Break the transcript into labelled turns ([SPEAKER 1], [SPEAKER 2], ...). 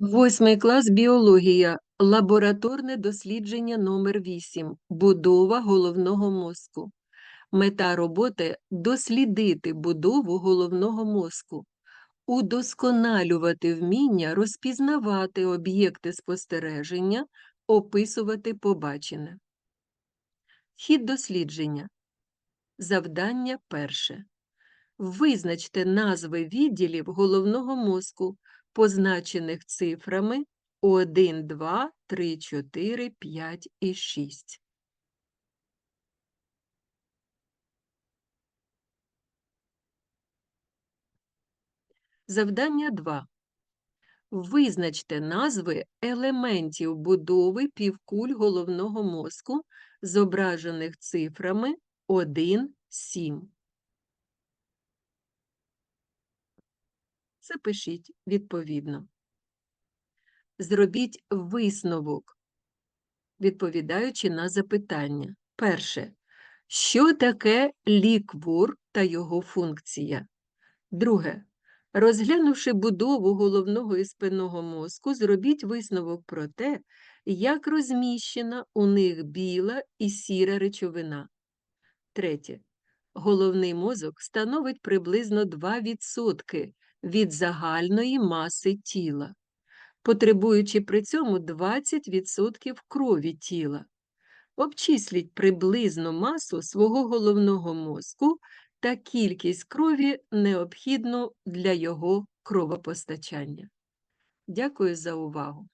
[SPEAKER 1] Восьмий клас біологія. Лабораторне дослідження номер 8 Будова головного мозку. Мета роботи дослідити будову головного мозку, удосконалювати вміння розпізнавати об'єкти спостереження, описувати побачене. Хід дослідження. Завдання перше. Визначте назви відділів головного мозку, позначених цифрами 1, 2, 3, 4, 5 і 6. Завдання 2. Визначте назви елементів будови півкуль головного мозку, зображених цифрами 1, 7. Запишіть відповідно. Зробіть висновок, відповідаючи на запитання. Перше. Що таке ліквор та його функція? Друге. Розглянувши будову головного і спинного мозку, зробіть висновок про те, як розміщена у них біла і сіра речовина. Третє. Головний мозок становить приблизно 2% від загальної маси тіла, потребуючи при цьому 20% крові тіла. Обчисліть приблизну масу свого головного мозку та кількість крові, необхідну для його кровопостачання. Дякую за увагу!